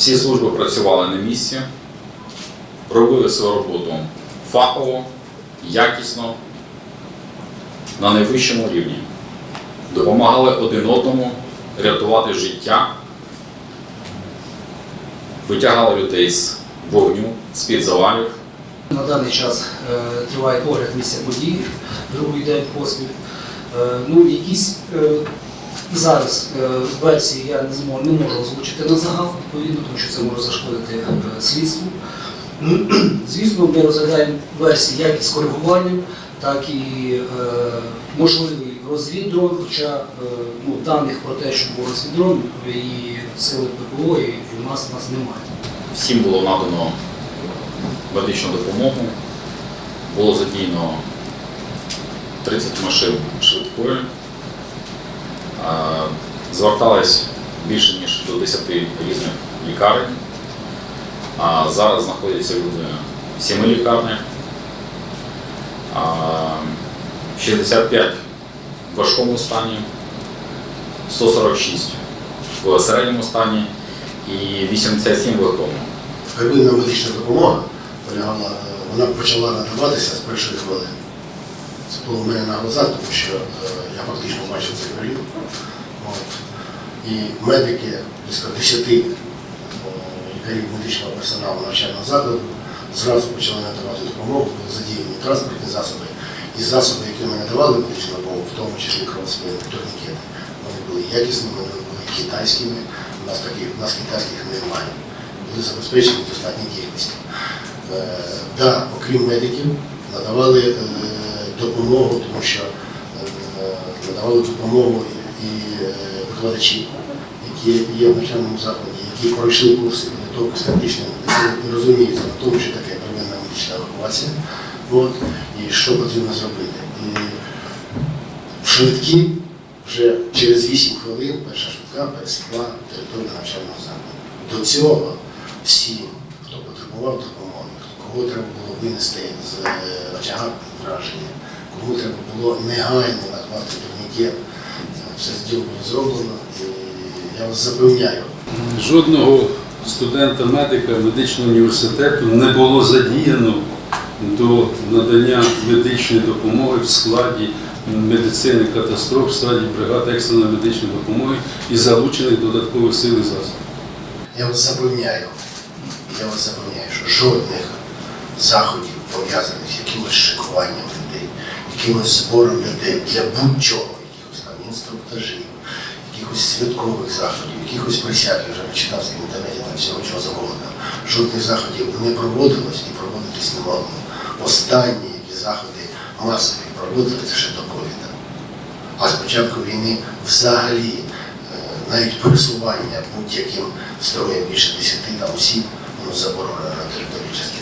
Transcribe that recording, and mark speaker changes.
Speaker 1: Всі служби працювали на місці, робили свою роботу фахово, якісно, на найвищому рівні. Допомагали один одному рятувати життя, витягали людей з вогню, з-під завалів.
Speaker 2: На даний час е, триває огляд місця події, другий день поспіль. Е, ну, якісь е, зараз е, версії я не, зможу, не можу озвучити на загал, відповідно, тому що це може зашкодити е, слідству. Звісно, ми розглядаємо версії як із коригуванням, так і е, можливий розвіддрон, хоча е, ну, даних про те, що був розвіддрон, і сили ППО, і в нас, в нас немає.
Speaker 1: Всім було надано медичну допомогу. Було задіяно 30 машин швидкої. Звертались більше ніж до 10 різних лікарень. А зараз знаходяться люди в 7 лікарнях. 65 в важкому стані, 146 в середньому стані і 87 в легкому.
Speaker 3: Первинна медична допомога полягала, вона почала надаватися з першої хвилини. Це було в мене на тому що е, я фактично бачив цей період. І медики, близько 10 е, лікарів медичного персоналу навчального закладу зразу почали надавати допомогу, були задіяні транспортні засоби. І засоби, які ми надавали медичну допомогу, в тому числі кровоспинні турнікети, вони були якісними, вони були китайськими. У нас таких, у нас китайських немає були забезпечені в достатній кількості. Е, да, окрім медиків, надавали е, допомогу, тому що е, надавали допомогу і викладачі, які є в навчальному закладі, які пройшли курси підготовки медицини і розуміються на тому, що таке первинна медична евакуація, от, і що потрібно зробити. І швидкі вже через 8 хвилин перша швидка пересікла територію навчального закладу. До цього всі, хто потребував допомоги, кого треба було винести з е, очага враження, кому треба було негайно накласти турнікет, все з було зроблено. І я вас запевняю,
Speaker 4: Жодного студента-медика медичного університету не було задіяно до надання медичної допомоги в складі медицини катастроф, в складі бригад екстреної медичної допомоги і залучених додаткових сил і засобів.
Speaker 3: я вас запевняю, я вас запевняю, що жодних заходів пов'язаних з якимось шикуванням людей, якимось збором людей для будь-чого, якихось там інструктажів, якихось святкових заходів, якихось присяг, я вже почитав в інтернеті там всього чого завгодно. Жодних заходів не проводилось і проводитись не могло. Останні які заходи масові проводилися ще до ковіда. А з початку війни взагалі е, навіть пересування будь-яким строєм більше 10 там осіб воно заборонено на території частини